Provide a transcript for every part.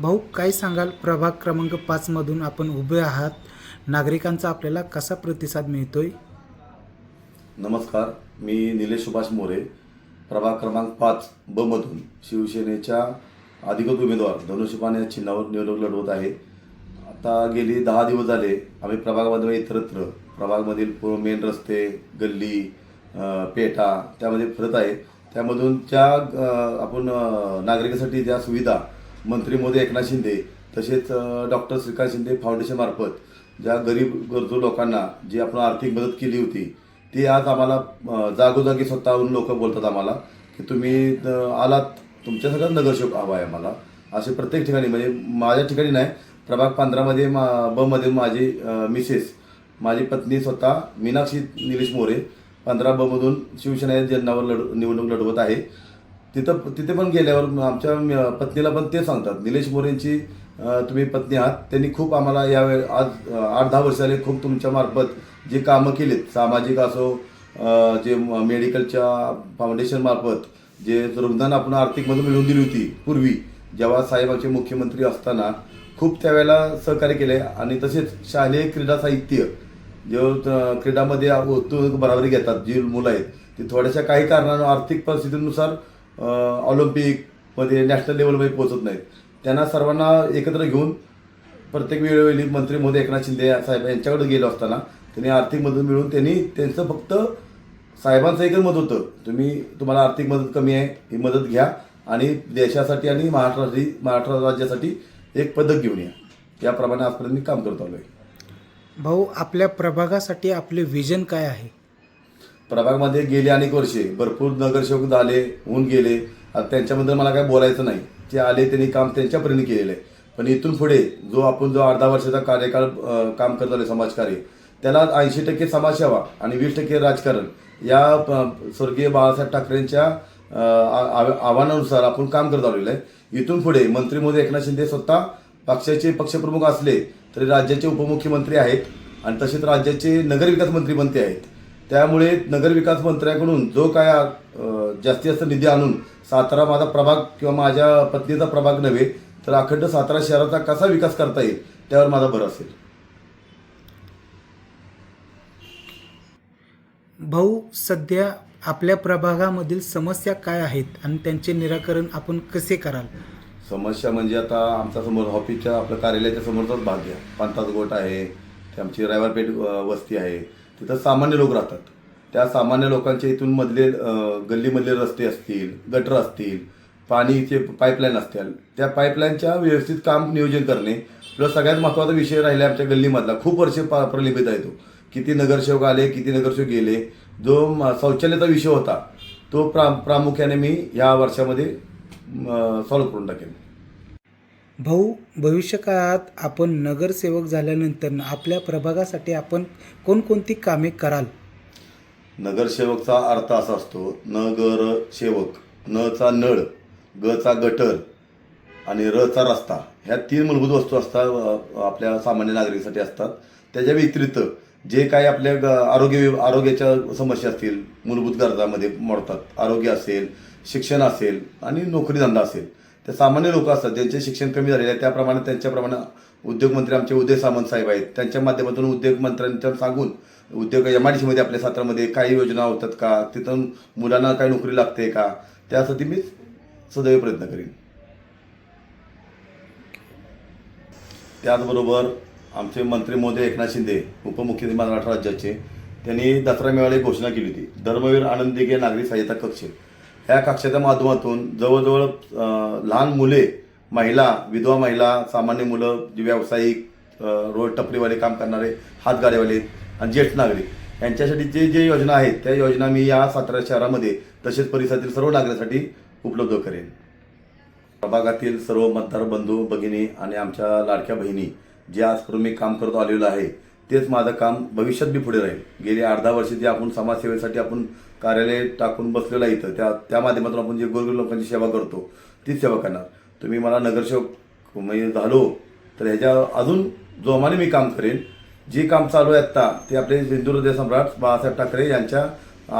भाऊ काय सांगाल? प्रभाग क्रमांक पाचमधून आपण उभे आहात. नागरिकांचा आपल्याला कसा प्रतिसाद मिळतोय? नमस्कार मी निलेश सुभाष मोरे. प्रभाग क्रमांक पाच ब मधून शिवसेनेच्या अधिकृत उमेदवार धनुष्यबाण या चिन्हावर निवडणूक लढवत आहे. आता गेली दहा दिवस झाले आम्ही प्रभागामध्ये इतरत्र प्रभागमधील पूर्ण मेन रस्ते गल्ली पेटा पेठा त्यामध्ये फिरत आहे. त्यामधून ज्या आपण नागरिकांसाठी ज्या सुविधा मंत्री मोदी एकनाथ शिंदे तसेच डॉक्टर श्रीकांत शिंदे फाउंडेशनमार्फत ज्या गरीब गरजू लोकांना जी आपण आर्थिक मदत केली होती ती आज आम्हाला जागोजागी स्वतःहून लोक बोलतात आम्हाला की तुम्ही आलात तुमच्या सगळ्यात नगरसेवक हवा आहे आम्हाला. असे प्रत्येक ठिकाणी म्हणजे माझ्या ठिकाणी नाही प्रभाग पंधरामध्ये मा बमध्ये माझी मिसेस माझी पत्नी स्वतः मीनाक्षी निलेश मोरे पंधरा बमधून शिवसेना जन्नावर लढ निवडणूक लढवत आहे. तिथं तिथे पण गेल्यावर आमच्या पत्नीला पण ते सांगतात. निलेश मोरेंची तुम्ही पत्नी आहात. त्यांनी खूप आम्हाला यावेळी आज आठ दहा वर्षाने खूप तुमच्या मार्फत जे कामं केलीत सामाजिक असो जे मेडिकलच्या फाउंडेशन मार्फत जे रुग्णांना आपण आर्थिक मदत मिळवून दिली होती पूर्वी जेव्हा साहेबांचे मुख्यमंत्री असताना खूप त्यावेळेला सहकार्य केले आणि तसेच शालेय क्रीडा साहित्य जो क्रीडामध्ये उत्तुंग बराबरी घेतात जी मुलं आहेत ती थोड्याशा काही कारणानं आर्थिक परिस्थितीनुसार ऑलिम्पिकमध्ये नॅशनल लेवलमध्ये पोहोचत नाहीत. त्यांना सर्वांना एकत्र घेऊन प्रत्येक वेळोवेळी मंत्री मोदी एकनाथ शिंदे साहेब यांच्याकडे गेलो असताना त्यांनी आर्थिक मदत मिळून त्यांनी त्यांचं फक्त साहेबांचं एकच मत होतं. तुम्ही तुम्हाला आर्थिक मदत कमी आहे ही मदत घ्या आणि देशासाठी आणि महाराष्ट्रासाठी महाराष्ट्र राज्यासाठी एक पदक घेऊन या. याप्रमाणे आजपर्यंत मी काम करत आलो आहे भाऊ आपल्या प्रभागासाठी आपले विजन काय आहे? प्रभागमध्ये गेले अनेक वर्षे भरपूर नगरसेवक झाले होऊन गेले. आता त्यांच्याबद्दल मला काय बोलायचं नाही. ते आले त्यांनी काम त्यांच्यापर्यंत केलेलं आहे. पण इथून पुढे जो आपण जो अर्धा वर्षाचा कार्यकाळ काम करत आलो समाजकार्य त्याला ऐंशी टक्के समाजसेवा आणि वीस टक्के राजकारण या स्वर्गीय बाळासाहेब ठाकरेंच्या आव्हानानुसार आपण काम करत आलेलो आहे. इथून पुढे मंत्री मोदी एकनाथ शिंदे स्वतः पक्षाचे पक्षप्रमुख असले तरी राज्याचे उपमुख्यमंत्री आहेत आणि तसेच राज्याचे नगरविकास मंत्री पण ते आहेत. त्यामुळे नगरविकास मंत्र्याकडून जो काय जास्तीत जास्त निधी आणून सातारा माझा प्रभाग किंवा माझ्या पत्नीचा प्रभाग नव्हे तर अखंड सातारा शहराचा कसा विकास करता येईल त्यावर माझा भर असेल. भाऊ सध्या आपल्या प्रभागामधील समस्या काय आहेत आणि त्यांचे निराकरण आपण कसे कराल? समस्या म्हणजे आता आमच्यासमोर ऑफिसच्या आपल्या कार्यालयाच्या समोरचाच भाग घ्या पंताज गोट आहे ते आमची रायवारपेठ वस्ती आहे. तिथं सामान्य लोक राहतात. त्या सामान्य लोकांच्या इथून मधले गल्लीमधले रस्ते असतील गटर असतील पाणीचे पाईपलाईन असतील त्या पाईपलाईनच्या व्यवस्थित काम नियोजन करणे. प्लस सगळ्यात महत्त्वाचा विषय राहिला आमच्या गल्लीमधला. खूप वर्ष पा- आहे तो. किती नगरसेवक आले किती नगरसेवक गेले जो शौचालयाचा विषय होता तो प्रा प्रामुख्याने मी या वर्षामध्ये सॉल्व्ह करून टाकेन. भाऊ भविष्यकाळात आपण नगरसेवक झाल्यानंतर आपल्या प्रभागासाठी आपण कोणकोणती कामे कराल? नगरसेवकचा अर्थ असा असतो नगर सेवक न चा नळ ग चा गटर आणि र चा रस्ता ह्या तीन मूलभूत वस्तू असतात आपल्या सामान्य नागरिकांसाठी असतात. त्याच्या व्यतिरिक्त जे काही आपल्या ग- आरोग्य आरोग्याच्या समस्या असतील मूलभूत गरजामध्ये मोडतात. आरोग्य असेल शिक्षण असेल आणि नोकरी धंदा असेल ते सामान्य लोक असतात ज्यांचे शिक्षण कमी झालेले आहे त्याप्रमाणे त्यांच्याप्रमाणे उद्योगमंत्री आमचे उदय सामंत साहेब आहेत. त्यांच्या माध्यमातून उद्योगमंत्र्यांच्या सांगून उद्योग एम आय डी सीमध्ये आपल्या सातारामध्ये काही योजना होतात का? तिथून मुलांना काही नोकरी लागते का? त्यासाठी मी सदैव प्रयत्न करीन. त्याचबरोबर आमचे मंत्री मोदी एकनाथ शिंदे उपमुख्यमंत्री महाराष्ट्र राज्याचे त्यांनी दसरा मेळाव्याला एक घोषणा केली होती. धर्मवीर आनंदीगे नागरी सहायता कक्ष. ह्या कक्षाच्या माध्यमातून जवळजवळ लहान मुले महिला विधवा महिला सामान्य मुलं जे व्यावसायिक रोड टपरीवाले काम करणारे हातगाड्यावाले आणि ज्येष्ठ नागरिक यांच्यासाठी जे जे योजना आहेत त्या योजना मी या सातारा शहरामध्ये तसेच परिसरातील सर्व नागरिकांसाठी उपलब्ध करेन. प्रभागातील सर्व मतदार बंधू भगिनी आणि आमच्या लाडक्या बहिणी जे आजपर्यंत मी काम करत आलेलो आहे तेच माझं काम भविष्यात बी पुढे राहील. गेली अर्धा वर्ष जे आपण समाजसेवेसाठी आपण कार्यालय टाकून बसलेलं इथं. त्या त्या माध्यमातून आपण जे गोरगरीब लोकांची सेवा करतो तीच सेवा करणार. तुम्ही मला नगरसेवक म्हणजे झालो तर ह्याच्या अजून जोमाने मी काम करेन. जे काम चालू आहे आत्ता ते आपले हिंदू सम्राट बाळासाहेब ठाकरे यांच्या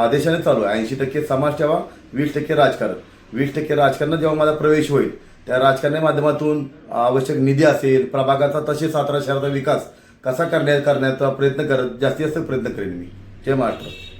आदेशाने चालू आहे. ऐंशी टक्के समाजसेवा वीस टक्के राजकारण. वीस टक्के राजकारणात जेव्हा माझा प्रवेश होईल त्या राजकारणी माध्यमातून आवश्यक निधी असेल प्रभागाचा तसेच सातारा शहराचा विकास कसा करण्या करण्याचा प्रयत्न करत जास्तीत जास्त प्रयत्न करेन मी. जय महाराष्ट्र.